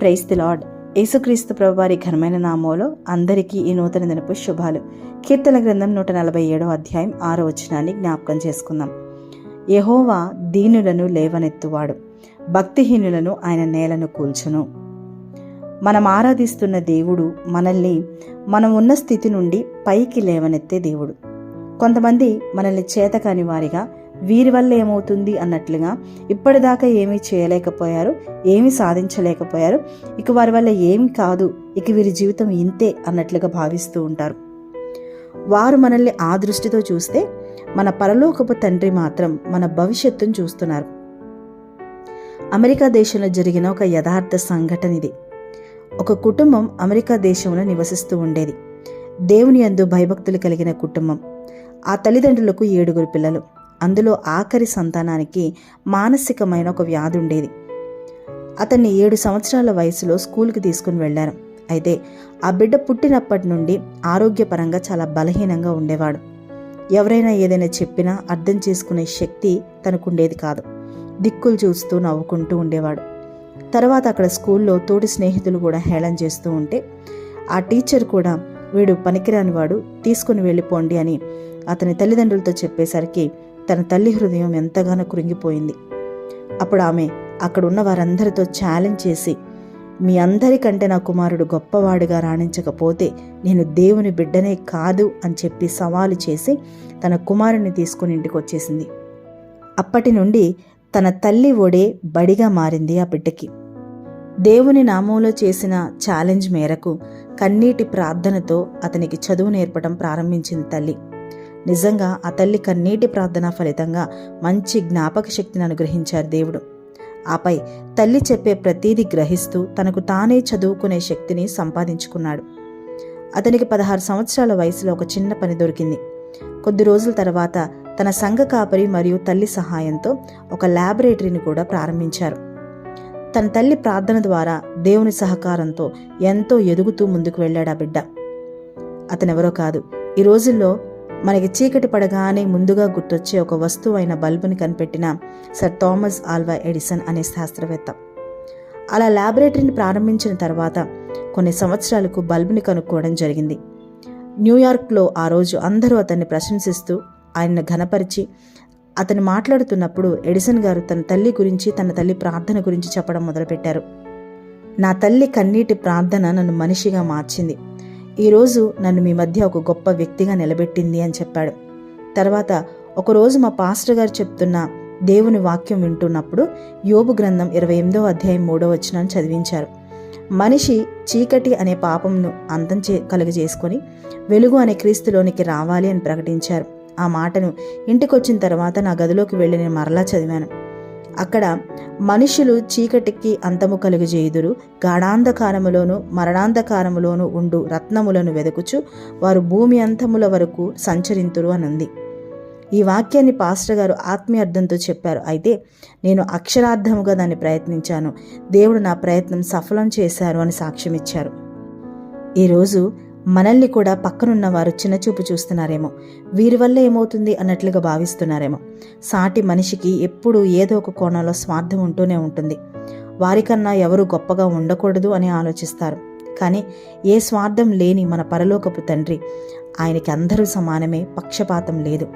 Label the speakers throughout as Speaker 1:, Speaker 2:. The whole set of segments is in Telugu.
Speaker 1: Price the lord. యేసుక్రీస్తు ప్రభువారి ఘనమైన నామంలో అందరికీ ఈ నూతన దినపు శుభాలు. కీర్తన గ్రంథం నూట నలభై ఏడో అధ్యాయం ఆరో వచనాన్ని జ్ఞాపకం చేసుకుందాం. యహోవా దీనులను లేవనెత్తువాడు భక్తిహీనులను ఆయన నేలను కూల్చును. మనం ఆరాధిస్తున్న దేవుడు మనల్ని మనం ఉన్న స్థితి నుండి పైకి లేవనెత్తే దేవుడు. కొంతమంది మనల్ని చేతకాని వారిగా వీరి వల్ల ఏమవుతుంది అన్నట్లుగా ఇప్పటిదాకా ఏమీ చేయలేకపోయారు ఏమీ సాధించలేకపోయారు. ఇక వారి వల్ల ఏమి కాదు ఇక వీరి జీవితం ఇంతే అన్నట్లుగా భావిస్తూ ఉంటారు. వారు మనల్ని ఆ దృష్టితో చూస్తే మన పరలోకపు తండ్రి మాత్రం మన భవిష్యత్తును చూస్తున్నారు. అమెరికా దేశంలో జరిగిన ఒక యథార్థ సంఘటన ఇది ఒక కుటుంబం అమెరికా దేశంలో నివసిస్తూ ఉండేది. దేవుని అందు భయభక్తులు కలిగిన కుటుంబం. ఆ తల్లిదండ్రులకు ఏడుగురు పిల్లలు. అందులో ఆఖరి సంతానానికి మానసికమైన ఒక వ్యాధి ఉండేది. అతన్ని ఏడు సంవత్సరాల వయసులో స్కూల్కి తీసుకుని వెళ్ళారు అయితే ఆ బిడ్డ పుట్టినప్పటి నుండి ఆరోగ్యపరంగా చాలా బలహీనంగా ఉండేవాడు. ఎవరైనా ఏదైనా చెప్పినా అర్థం చేసుకునే శక్తి తనకుండేది కాదు. దిక్కులు చూస్తూ నవ్వుకుంటూ ఉండేవాడు. తర్వాత అక్కడ స్కూల్లో తోటి స్నేహితులు కూడా హేళన చేస్తూ ఉంటే ఆ టీచర్ కూడా వీడు పనికిరాని వాడు తీసుకుని వెళ్ళిపోండి అని అతని తల్లిదండ్రులతో చెప్పేసరికి తన తల్లి హృదయం ఎంతగానో కృంగిపోయింది. అప్పుడు ఆమె అక్కడ ఉన్న వారందరితో ఛాలెంజ్ చేసి మీ అందరికంటే నా కుమారుడు గొప్పవాడుగా రాణించకపోతే నేను దేవుని బిడ్డనే కాదు అని చెప్పి సవాలు చేసి తన కుమారుని తీసుకుని ఇంటికి వచ్చేసింది అప్పటి నుండి తన తల్లి ఒడే బడిగా మారింది ఆ బిడ్డకి. దేవుని నామంలో చేసిన ఛాలెంజ్ మేరకు కన్నీటి ప్రార్థనతో అతనికి చదువు నేర్పడం ప్రారంభించింది తల్లి. నిజంగా ఆ తల్లి కన్నీటి ప్రార్థన ఫలితంగా మంచి జ్ఞాపక శక్తిని అనుగ్రహించారు దేవుడు. ఆపై తల్లి చెప్పే ప్రతీది గ్రహిస్తూ తనకు తానే చదువుకునే శక్తిని సంపాదించుకున్నాడు. అతనికి పదహారు సంవత్సరాల వయసులో ఒక చిన్న పని దొరికింది. కొద్ది రోజుల తర్వాత తన సంఘ కాపరి మరియు తల్లి సహాయంతో ఒక ల్యాబొరేటరీని కూడా ప్రారంభించారు. తన తల్లి ప్రార్థన ద్వారా దేవుని సహకారంతో ఎంతో ఎదుగుతూ ముందుకు వెళ్ళాడు ఆ బిడ్డ. అతనెవరో కాదు ఈ రోజుల్లో మనకి చీకటి పడగానే ముందుగా గుర్తొచ్చే ఒక వస్తువు అయిన బల్బుని కనిపెట్టిన సర్ థామస్ ఆల్వా ఎడిసన్ అనే శాస్త్రవేత్త. అలా ల్యాబొరేటరీని ప్రారంభించిన తర్వాత కొన్ని సంవత్సరాలకు బల్బుని కనుక్కోవడం జరిగింది. న్యూయార్క్లో ఆ రోజు అందరూ అతన్ని ప్రశంసిస్తూ ఆయన్ని ఘనపరిచి అతను మాట్లాడుతున్నప్పుడు ఎడిసన్ గారు తన తల్లి గురించి తన తల్లి ప్రార్థన గురించి చెప్పడం మొదలుపెట్టారు. నా తల్లి కన్నీటి ప్రార్థన నన్ను మనిషిగా మార్చింది. ఈరోజు నన్ను మీ మధ్య ఒక గొప్ప వ్యక్తిగా నిలబెట్టింది అని చెప్పాడు. తర్వాత ఒకరోజు మా పాస్టర్ గారు చెప్తున్న దేవుని వాక్యం వింటున్నప్పుడు యోబు గ్రంథం ఇరవై ఎనిమిదో అధ్యాయం మూడో వచనాన్ని చదివించారు. మనిషి చీకటి అనే పాపంను అంతం చే కలుగజేసుకొని వెలుగు అనే క్రీస్తులోనికి రావాలి అని ప్రకటించారు. ఆ మాటను ఇంటికొచ్చిన తర్వాత నా గదిలోకి వెళ్ళి నేను మరలా చదివాను. అక్కడ మనుషులు చీకటికి అంతము కలుగజేయుదురు. గాఢాంధకారములోను మరణాంధకారములోను ఉండు రత్నములను వెదకుచు వారు భూమి అంతముల వరకు సంచరింతురు అనుంది. ఈ వాక్యాన్ని పాస్టర్ గారు ఆత్మీయ అర్థంతో చెప్పారు. అయితే నేను అక్షరార్థముగా దాన్ని ప్రయత్నించాను. దేవుడు నా ప్రయత్నం సఫలం చేశారు అని సాక్ష్యం ఇచ్చారు ఈరోజు మనల్ని కూడా పక్కనున్న వారు చిన్నచూపు చూస్తున్నారేమో. వీరి వల్ల ఏమవుతుంది అన్నట్లుగా భావిస్తున్నారేమో. సాటి మనిషికి ఎప్పుడూ ఏదో ఒక కోణంలో స్వార్థం ఉంటూనే ఉంటుంది. వారికన్నా ఎవరు గొప్పగా ఉండకూడదు అని ఆలోచిస్తారు. కానీ ఏ స్వార్థం లేని మన పరలోకపు తండ్రి ఆయనకి అందరూ సమానమే పక్షపాతం లేదు.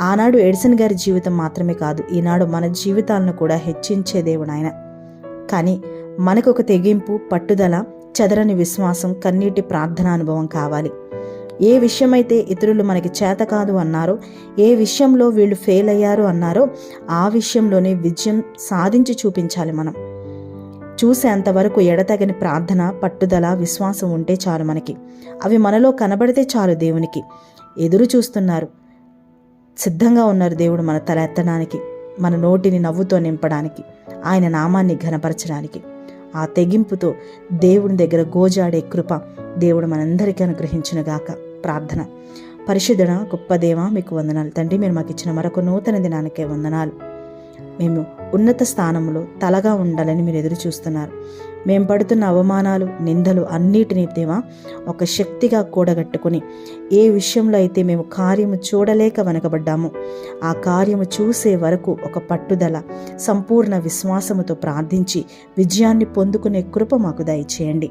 Speaker 1: ఆనాడు ఎడిసన్ గారి జీవితం మాత్రమే కాదు ఈనాడు మన జీవితాలను కూడా హెచ్చించే దేవుడు ఆయన. కానీ మనకు ఒక తెగింపు పట్టుదల చెదరని విశ్వాసం కన్నీటి ప్రార్థన అనుభవం కావాలి. ఏ విషయమైతే ఇతరులు మనకి చేత కాదు అన్నారో ఏ విషయంలో వీళ్ళు ఫెయిల్ అయ్యారు అన్నారో ఆ విషయంలోనే విజయం సాధించి చూపించాలి మనం. చూసేంతవరకు ఎడతగని ప్రార్థన పట్టుదల విశ్వాసం ఉంటే చాలు మనకి. అవి మనలో కనబడితే చాలు దేవునికి. ఎదురు చూస్తున్నారు. సిద్ధంగా ఉన్నారు దేవుడు మన తల ఎత్తడానికి మన నోటిని నవ్వుతో నింపడానికి ఆయన నామాన్ని ఘనపరచడానికి. ఆ తెగింపుతో దేవుని దగ్గర గోజాడే కృప దేవుడు మనందరికీ అనుగ్రహించునుగాక. ప్రార్థన. పరిశుద్ధన గొప్ప దేవ మీకు వందనాలు. తండ్రి మీరు మాకు ఇచ్చిన మరొక నూతన దినానికే వందనాలు. మేము ఉన్నత స్థానంలో తలగా ఉండాలని మీరు ఎదురు చూస్తున్నారు మేము పడుతున్న అవమానాలు నిందలు అన్నిటినీ దేవా ఒక శక్తిగా కూడగట్టుకుని ఏ విషయంలో అయితే మేము కార్యము చూడలేక వెనకబడ్డాము ఆ కార్యము చూసే వరకు ఒక పట్టుదల సంపూర్ణ విశ్వాసముతో ప్రార్థించి విజయాన్ని పొందుకునే కృప మాకు దయచేయండి.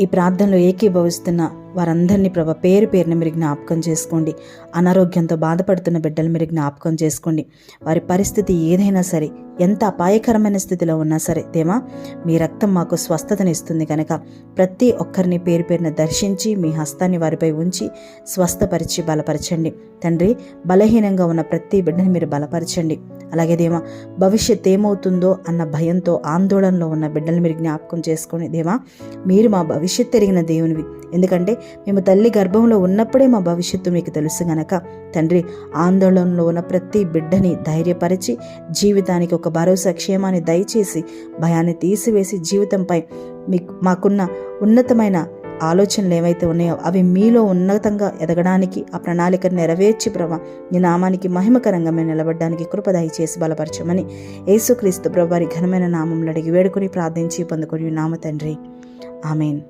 Speaker 1: ఈ ప్రార్థనలో ఏకీభవిస్తున్న వారందరినీ ప్రభ పేరు పేరుని మీరు జ్ఞాపకం చేసుకోండి. అనారోగ్యంతో బాధపడుతున్న బిడ్డలు మీరు జ్ఞాపకం చేసుకోండి. వారి పరిస్థితి ఏదైనా సరే ఎంత అపాయకరమైన స్థితిలో ఉన్నా సరే దేవా మీ రక్తం మాకు స్వస్థతనిస్తుంది కనుక ప్రతి ఒక్కరిని పేరు పేరున దర్శించి మీ హస్తాన్ని వారిపై ఉంచి స్వస్థపరిచి బలపరచండి. తండ్రి బలహీనంగా ఉన్న ప్రతి బిడ్డని మీరు బలపరచండి. అలాగే దేవా భవిష్యత్ ఏమవుతుందో అన్న భయంతో ఆందోళనలో ఉన్న బిడ్డలు మీరు జ్ఞాపకం చేసుకోండి. దేవా మీరు మా భవిష్యత్ ఎరిగిన దేవునివి. ఎందుకంటే మేము తల్లి గర్భంలో ఉన్నప్పుడే మా భవిష్యత్తు మీకు తెలుసు గనక. తండ్రి ఆందోళనలో ఉన్న ప్రతి బిడ్డని ధైర్యపరిచి జీవితానికి ఒక భరోసా క్షేమాన్ని దయచేసి భయాన్ని తీసివేసి జీవితంపై మీకు మాకున్న ఉన్నతమైన ఆలోచనలు ఏవైతే ఉన్నాయో అవి మీలో ఉన్నతంగా ఎదగడానికి ఆ ప్రణాళికను నెరవేర్చి ప్రభా నీ నామానికి మహిమకరంగా మేము నిలబడడానికి కృపదాయి చేసి బలపరచమని యేసుక్రీస్తు ప్రభు వారి ఘనమైన నామంలో అడిగి వేడుకొని ప్రార్థించి పొందుకొని నామ తండ్రి. ఆమెన్.